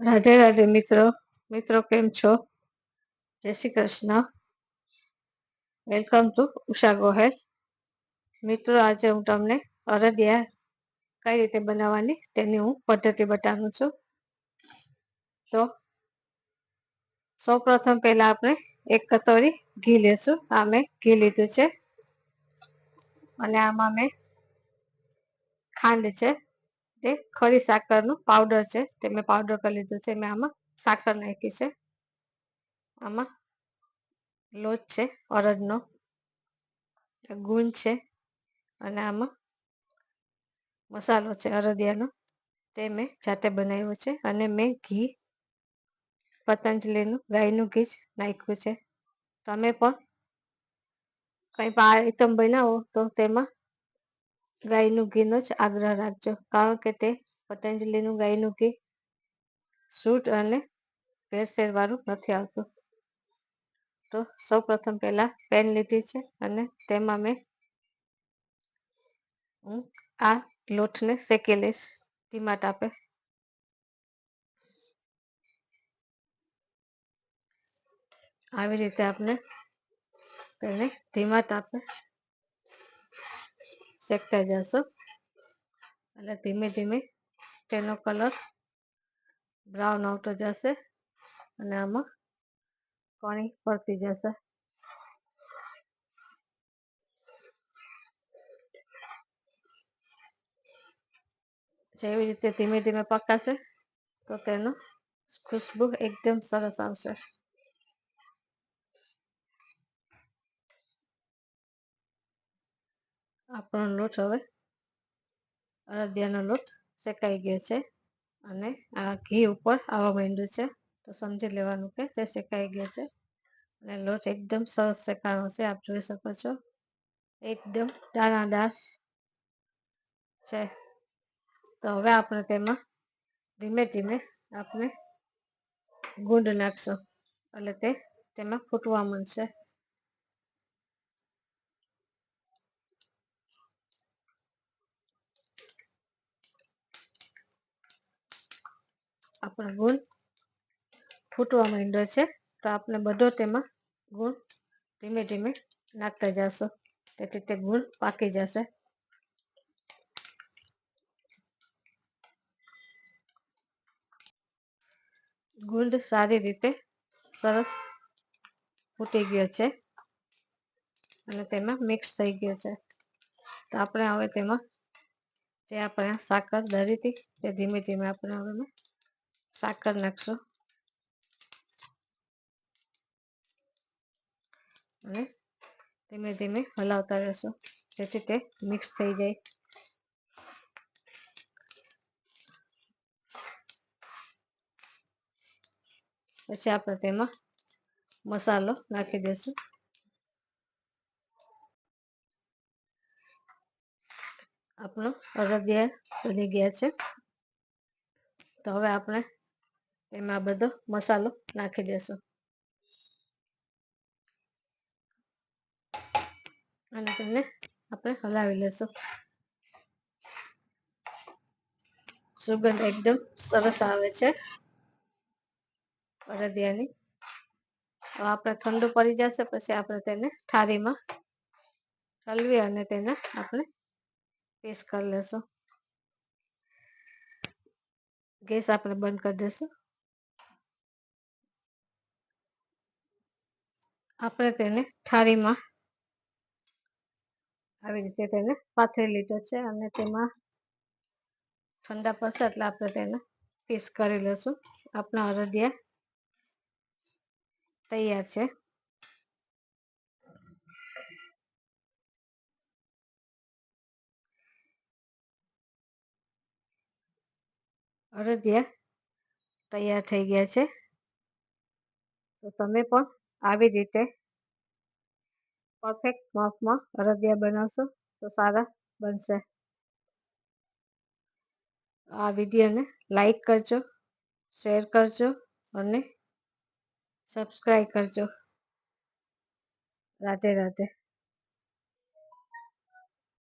રાધે રાધે મિત્રો મિત્રો કેમ છો? જય Shri Krishna. Welcome to Usha Gohel. મિત્રો, આજે હું તમને અરદિયા કઈ રીતે બનાવવાની તેની હું પદ્ધતિ બતાવું છું. તો સૌ પ્રથમ પહેલા આપણે એક કતોરી ઘી લેશું. આ મેં ઘી લીધું છે. અને આમાં મેં ખાંડ છે. તે ખરી સાકરનું પાવડર છે. તે મેં પાવડર કરી લીધું છે. મેં આમાં સાકર નાખી છે. આમાં લોટ છે. અડદનો ગુણ છે. અને આમાં મસાલો છે. અરદિયાનો તે મેં જાતે બનાવ્યો છે. અને મેં ઘી, પતંજલિનું, ગાયનું ઘી જ નાખ્યું છે. તમે પણ કંઈ પણ આઈટમ બનાવો તો તેમાં ગાયનું ઘીનો જ આગ્રહ રાખજો. કારણ કે તે પતંજલિનું ગાયનું ઘી સૂટ અને ભેળસેળવાળું નથી આવતું. તો સૌ પ્રથમ પહેલાં પેન લીધી છે અને તેમાં મેં હું આ લોટને શેકી લઈશ. ધીમા તાપે. આવી રીતે આપણે તેને ધીમા તાપે શેકતા જશું એટલે ધીમે ધીમે તેનો કલર બ્રાઉન આવતો જશે અને આમાં પાણી પડતી જશે જેવી રીતે ધીમે ધીમે પકાશે તો તેનો ખુશ્બુ એકદમ સરસ આવશે આપણો લોટ હવે અડદિયાનો લોટ શેકાઈ ગયો છે અને આ ઘી ઉપર આવવા માંડ્યું છે. તો સમજી લેવાનું કે તે શેકાઈ ગયો છે અને લોટ એકદમ સરસ શેકાણો છે, આપ જોઈ શકો છો. એકદમ દાણાદાર છે. તો હવે આપણે તેમાં ધીમે ધીમે આપણે ગુંદ નાખશું એટલે તે તેમાં ફૂટવા મળશે આપણો ગુણ ફૂટવા માંડ્યો છે. તો આપણે બધો તેમાં ગુણ ધીમે ધીમે નાખતા જશો. તેથી તે ગુણ પાકી જશે. ગુંદ સારી રીતે સરસ ફૂટી ગયો છે અને તેમાં મિક્સ થઈ ગયો છે. તો આપણે હવે તેમાં જે આપણે સાકર દરીથી તે ધીમે ધીમે આપણે હવે સાકર નાખશું અને ધીમે ધીમે હલાવતા રહેશું જેથી તે મિક્સ થઈ જાય. પછી આપણે તેમાં મસાલો નાખી દઈશું. આપણો અરદિયા બની ગયા છે. તો હવે આપણે તેમાં બધો મસાલો નાખી દેશું. અને તેને આપણે હલાવી લેશું. સુગંધ એકદમ સરસ આવે છે. અડદિયાની. આપણે ઠંડુ પડી જશે પછી આપણે તેને થાળીમાં હલવી અને તેને આપણે પેસ્ટ કરી લેશું. ગેસ આપણે બંધ કરી દઈશું આપણે તેને થાળીમાં આવી રીતે તેને પાથરી લીધો છે અને તેમાં ઠંડા પડશે એટલે આપણે તેને પીસ કરી લેશું આપણા અરદિયા તૈયાર છે. અડદિયા તૈયાર થઈ ગયા છે. તો તમે પણ આવી રીતે પરફેક્ટ માપમાં અરદિયા બનાવશો તો સારા બનશે. આ વિડીયોને લાઈક કરજો શેર કરજો અને સબસ્ક્રાઈબ કરજો. રાધે રાધે.